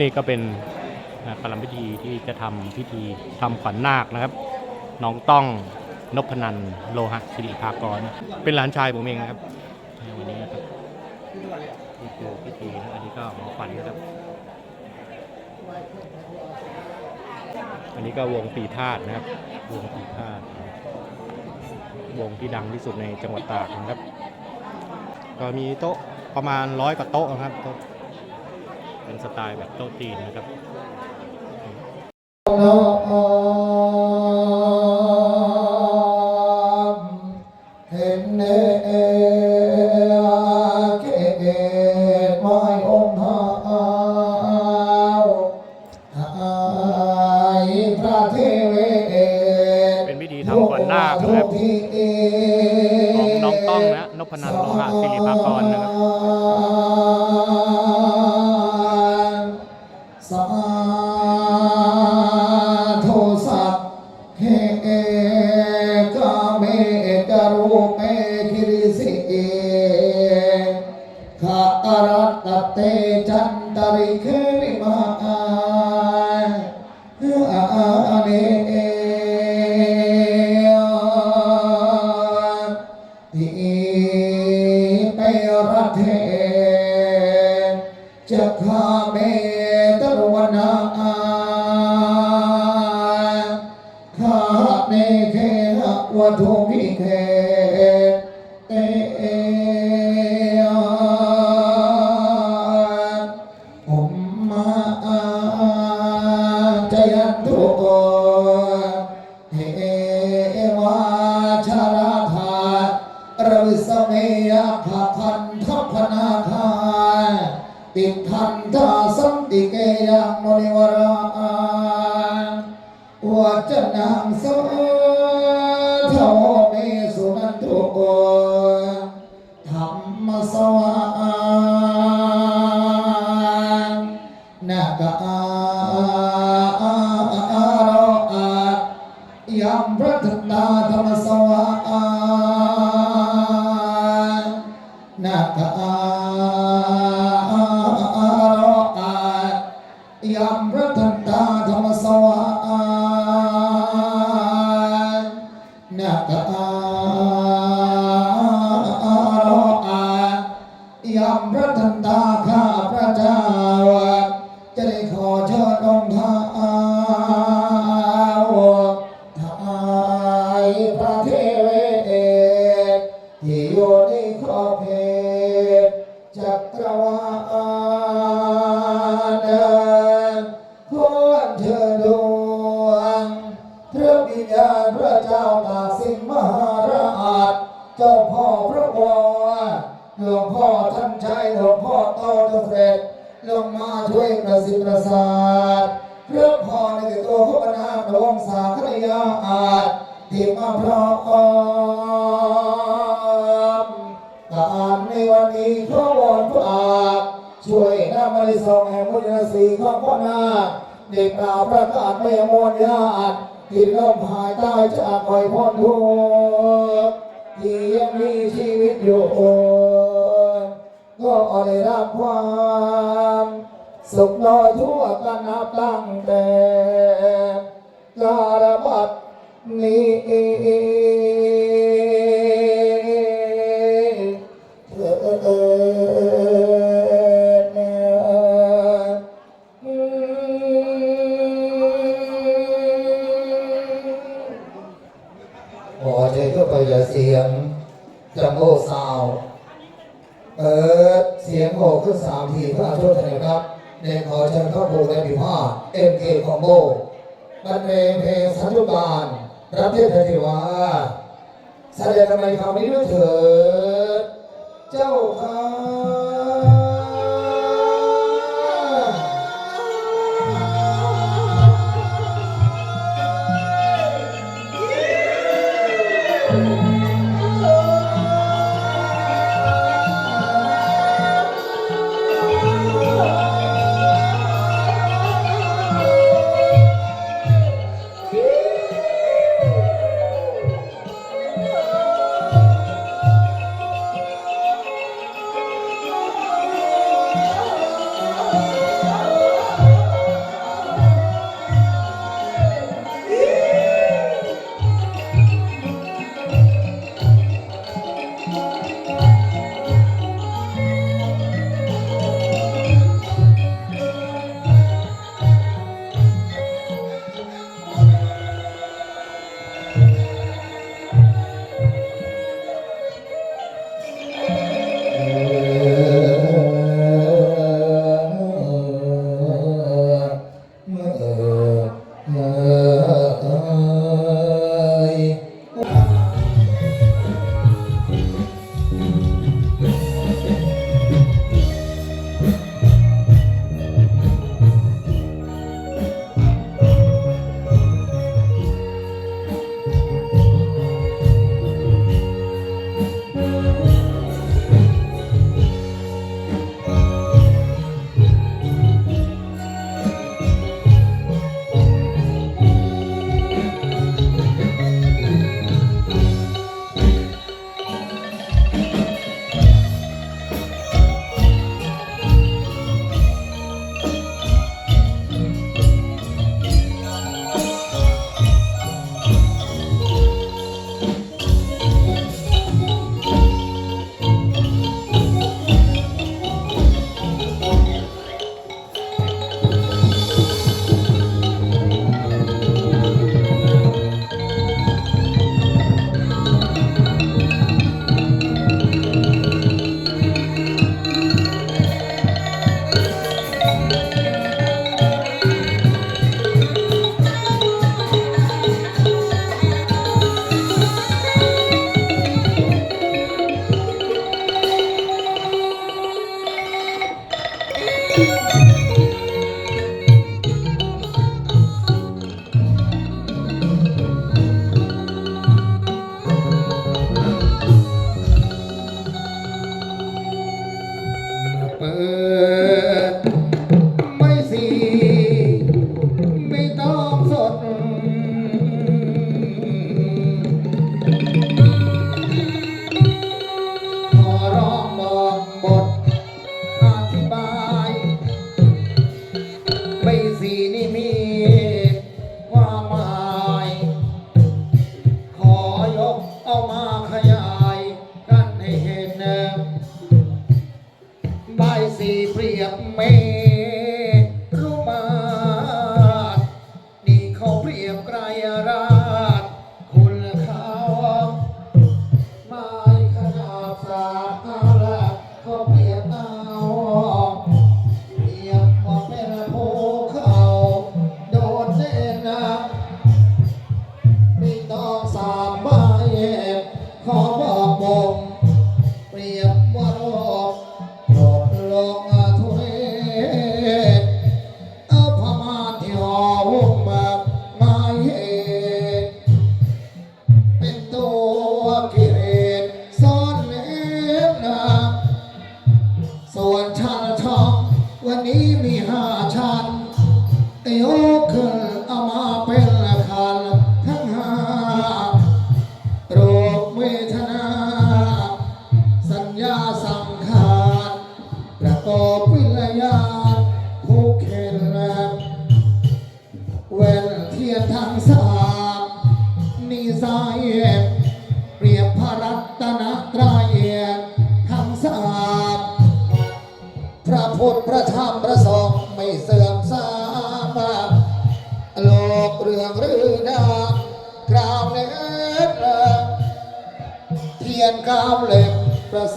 นี่ก็เป็นประลัมพิธีที่จะทำพิธีทำขวัญนาคนะครับ น้องต้องนพนันโลหะศิริภากร เป็นหลานชายผมเองนะครับวันนี้นะครับนี่คือพิธีนะอันนี้ก็หมอขวัญนะครับ อันนี้ก็วงปีธาตุนะครับ วงปีธาตุวงที่ดังที่สุดในจังหวัดตากนะครับ ก็มีโต๊ะประมาณร้อยกว่าโต๊ะนะครับโต๊ะ เป็นสไตล์แบบโต๊ะจีนนะครับเห็นเนเกตไม้องค์หาวหายพระเทเวศเป็นพิธีทำขวัญนาคนะครับของน้องต้องนะนพนันท์โลหะศิริภากร เตจันตริเควิมาอาเนทิเปรเทจะข้าเมตรวนาขาเนเคหะวัตุมิเค ธร ยัมพระทันตาข้าพระเจ้าจะได้ขอเชิญองค์ท้า ลงมาช่วยประสิทธิ์ประสาทเรื่องพอในตัวพระนาหลวงสาครยาอาจที่มาพร้อมการในวันนี้ขอวอนพระอาจช่วยนำมาในสองแห่งมุญสีของพ่อนาคได้กล่าวประกาศไม่มวลญาติที่ลมหายใต้จากคอยพ้นทุกข์ที่ยังมีชีวิตอยู่ ได้รับความสุขน้อยทั่วกันนับตั้งแต่การบัดนี้ เอ็มเคอมโบบรรเลงเพลงสันตุบาลรับเทพเทวาแสดงทำไมคำนี้ด้วยเถิดเจ้าค่ะ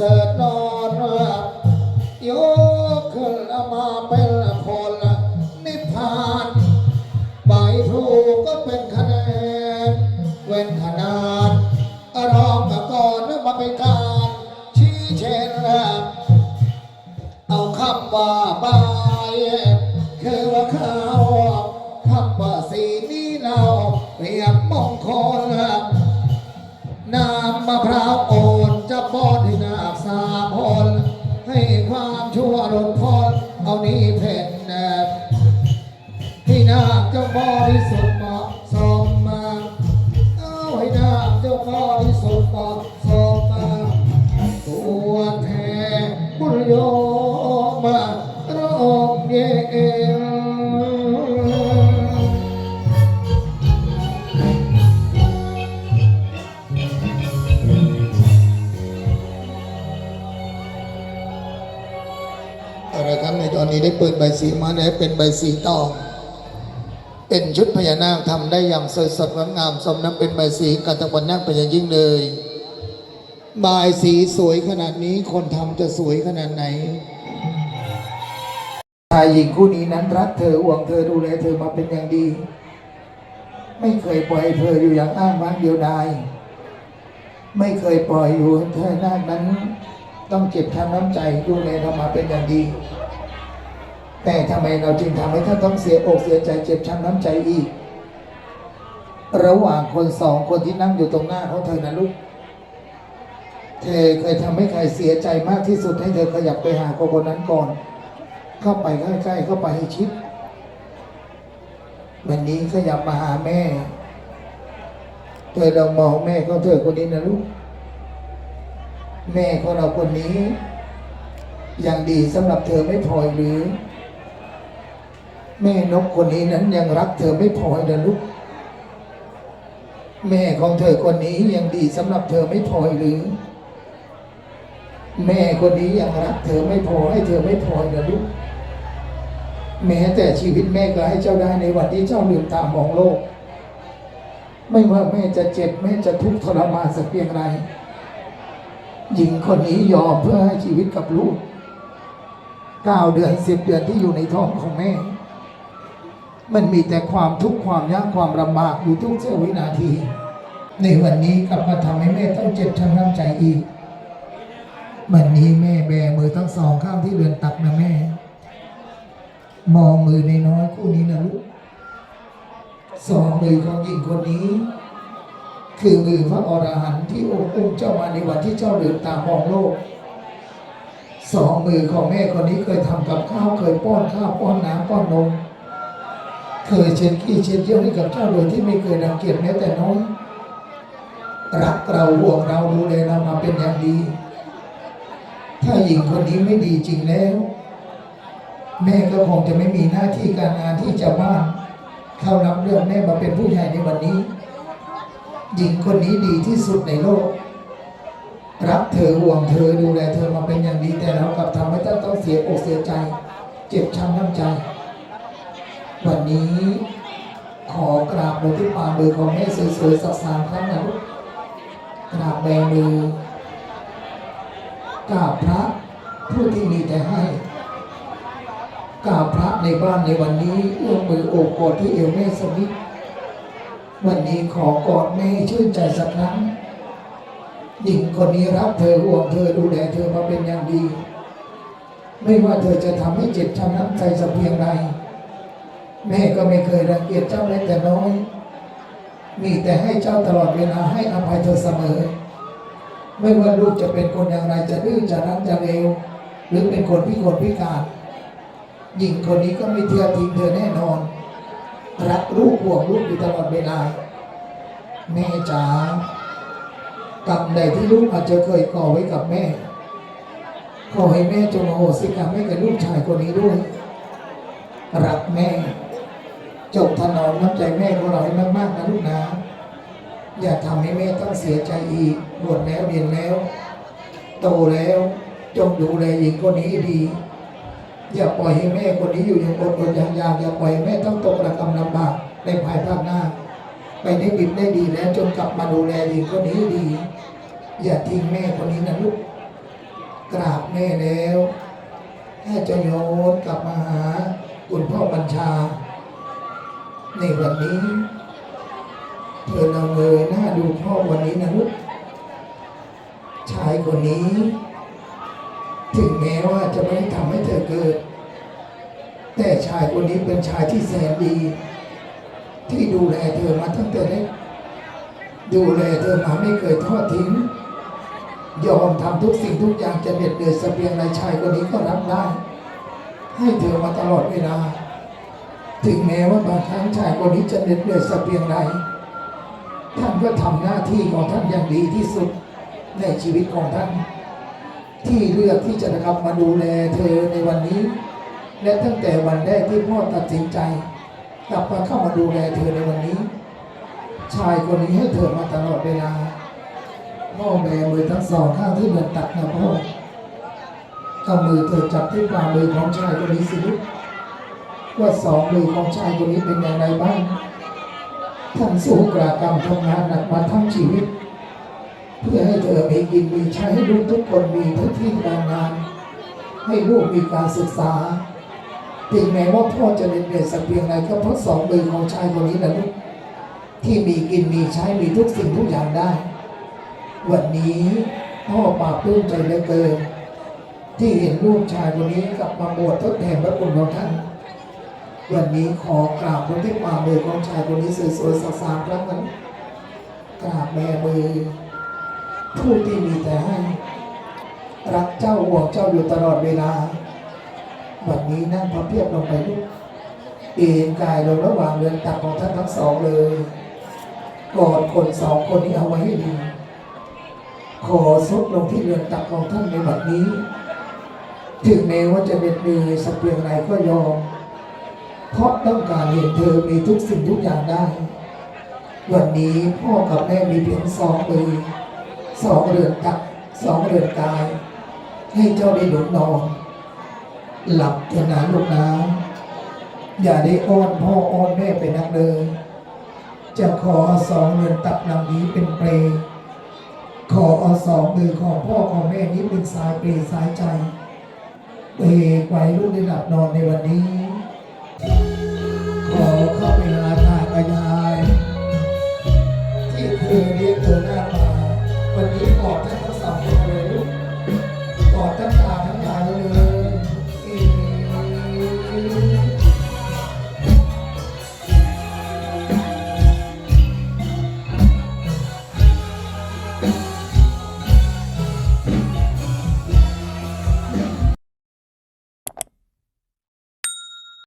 เสริฐนอนยกขึ้นมาเป็น ชั่วหล่นพ้นเอานี้เพ่นแนบที่นาจะบริสุทธิ์มา ได้เปิดใบสีมาได้เป็นใบสีตอง เป็นชุดพญานาคทำได้อย่างสวยสดงดงามสมน้ำเป็นใบสีกันตะวันนาคเป็นอย่างยิ่งเลยบายสีสวยขนาดนี้คนทำจะสวยขนาดไหนชายหญิงคู่นี้นั้นรักเธอห่วงเธอดูแลเธอมาเป็นอย่างดี ไม่เคยปล่อยเธออยู่อย่างอ้างว้างเดียวดายไม่เคยปล่อยอยู่เธอหน้านั้น ต้องเจ็บช้ำน้ำใจดูแลเรามาเป็นอย่างดี แต่ทำไมเราจึงทำให้เธอต้องเสียอกเสียใจเจ็บช้ำน้ำใจอีก ระหว่างคนสองคนที่นั่งอยู่ตรงหน้าของเธอนะลูก เธอเคยทำให้ใครเสียใจมากที่สุดให้เธอขยับไปหาคนคนนั้นก่อน เข้าไปใกล้ๆเข้าไปให้ชิด วันนี้ขยับมาหาแม่ เธอลองมองแม่ของเธอคนนี้นะลูก แม่ของเราคนนี้ อยังดีสำหรับเธอไม่พอหรือ แม่นกคนนี้นั้นยังรักเธอไม่พอเลยลูก แม่ของเธอคนนี้ยังดีสำหรับเธอไม่พอหรือ แม่คนนี้ยังรักเธอไม่พอให้เธอไม่พอนะลูก แม้แต่ชีวิตแม่ก็ให้เจ้าได้ในวันที่เจ้าลืมตามองโลก ไม่ว่าแม่จะเจ็บแม่จะทุกข์ทรมานสักเพียงไรหญิงคนนี้ยอมเพื่อให้ชีวิตกับลูกเก้าเดือนสิบเดือนที่อยู่ในท้องของแม่ มันมีแต่ความทุกข์ความยากความลำบากอยู่ทุกเสี้ยววินาที ในวันนี้กลับมาทำให้แม่ต้องเจ็บช้ำน้ำใจอีก วันนี้แม่แบมือทั้งสองข้างที่เรือนตักนะแม่ มองมือในน้อยคู่นี้นะลูกสองมือของหญิงคนนี้ คือมือพระอรหันต์ที่องค์อุ้มเจ้ามาในวันที่เจ้าเดินตามมองโลก สองมือของแม่คนนี้เคยทำกับข้าวเคยป้อนข้าวป้อนน้ำป้อนนม เคยเช็ดขี้เช็ดเยี่ยวให้กับเจ้าโดยที่ไม่เคยรังเกียจแม้แต่น้อยรักเราห่วงเราดูแลเรามาเป็นอย่างดี ถ้าหญิงคนนี้ไม่ดีจริงแล้ว แม่ก็คงจะไม่มีหน้าที่การงานที่จะว่างเข้ารับเรื่องแม่มาเป็นผู้ใหญ่ในวันนี้ หญิงคนนี้ดีที่สุดในโลก รักเธอห่วงเธอดูแลเธอมาเป็นอย่างดีแต่เรากลับทำให้ท่าต้องเสียอกเสียใจ เจ็บช้ำน้ำใจ วันนี้ขอกราบลงที่ฝ่ามือของแม่สวยๆสักสามครั้งนะลูกกราบแบมือกราบพระผู้ที่มีแต่ให้กราบพระในบ้านในวันนี้เอื้อมมือโอบกอดที่เอวแม่สกนิดวันนี้ขอกอดแม่ชื่นใจสักครั้งหญิงคนนี้รักเธอห่วงเธอดูแลเธอมาเป็นอย่างดี ไม่ว่าเธอจะทำให้เจ็บช้ำน้ำใจสักเพียงใด แม่ก็ไม่เคยรังเกียจเจ้าแม้แต่น้อย มีแต่ให้เจ้าตลอดเวลาให้อภัยเธอเสมอ ไม่ว่าลูกจะเป็นคนอย่างไรจะดื้อจะรั้นจะเลวหรือเป็นคนพิกลพิการหญิงคนนี้ก็ไม่เที่ยวทิ้งเธอแน่นอน รักลูกห่วงลูกอยู่ตลอดเวลาแม่จ๋ากรรมใดที่ลูกอาจจะเคยก่อไว้กับแม่ ขอให้แม่จงโหสิกรรมให้กับลูกชายคนนี้ด้วย รักแม่ จงถนอมน้ำใจแม่ของเราให้มากๆนะลูกนะ อย่าทำให้แม่ต้องเสียใจอีกบวชแล้วเรียนแล้ว โตแล้วจงดูแลหญิงคนนี้ดี อย่าปล่อยให้แม่คนนี้อยู่อย่างอดอดอยากอยากอย่าปล่อยแม่ต้องตกระกำลำบากในภายภาคหน้า ไปได้ดิบได้ดีแล้วจนกลับมาดูแลหญิงคนนี้ดี อย่าทิ้งแม่คนนี้นะลูกกราบแม่แล้วถ้าจะโยนกลับมาหาคุณพ่อบัญชา ในวันนี้เธอเราเงยหน้าดูพ่อวันนี้นะลูกชายคนนี้ ถึงแม้ว่าจะไม่ได้ทำให้เธอเกิด แต่ชายคนนี้เป็นชายที่แสนดี ที่ดูแลเธอมาตั้งแต่เล็กดูแลเธอมาไม่เคยทอดทิ้ง ยอมทำทุกสิ่งทุกอย่างจะเหน็ดเหนื่อยเสเปียงไรชายคนนี้ก็รับได้ ให้เธอมาตลอดเวลา ถึงแม้ว่าบางครั้งชายคนนี้จะเหน็ดเหนื่อยเสเปียงไรท่านก็ทำหน้าที่ของท่านอย่างดีที่สุดในชีวิตของท่าน ที่เลือกที่จะกลับมาดูแลเธอในวันนี้ และตั้งแต่วันแรกที่พ่อตัดสินใจ กลับมาเข้ามาดูแลเธอในวันนี้ ชายคนนี้ให้เธอมาตลอดเวลาพ่อแบมือทั้งสองข้างที่เหมือนตัดนะพ่อเอามือเธอจับที่ฝ่ามือของชายคนนี้สิลูก ว่าสองมือของชายคนนี้เป็นอย่างไรบ้างท่านสู้กรากรรมทำงานหนักมาทั้งชีวิต เพื่อให้เธอมีกินมีใช้ให้ลูกทุกคนมีหน้าที่การงาน ให้ลูกมีการศึกษาถึงแม้ว่าพ่อจะเหน็ดเหนื่อยสักเพียงไรก็เพราะสองมือของชายคนนี้นะลูกที่มีกินมีใช้มีทุกสิ่งทุกอย่างได้ วันนี้พ่อปราบปลื้มใจเหลือเกิน ที่เห็นลูกชายคนนี้กลับมาบวชทดแทนพระคุณของท่าน วันนี้ขอกราบพระที่ป่ามือของชายคนนี้สวยๆสักสามครั้งนั้นกราบแม่มือผู้ที่มีแต่ให้ รักเจ้าห่วงเจ้าอยู่ตลอดเวลาวันนี้นั่งพับเพียบลงไปลูกเอ็นกายลงระหว่างเรือนตักของท่านทั้งสองเลยกอดคนสองคนนี้เอาไว้ให้ดีขอซบลงที่เรือนตักของท่านในบัดนี้ ถึงแม้ว่าจะเหน็ดเหนื่อยสักเพียงไรก็ยอม ราะต้องการเห็นเธอมีทุกสิ่งทุกอย่างได้ วันนี้พ่อกับแม่มีเพียงสองมือสองเรือนตักสองเรือนกาย ให้เจ้าได้หนุนนอน หลับเถอะนะลูกนะอย่าได้อ้อนพ่ออ้อนแม่ไปนักเลยจะขอสองเรือนตักลำนี้เป็นเปลขออสองมือของพ่อของแม่นี้เป็นสายเปรสายใจเอไว้ลูกได้หลับนอนในวันนี้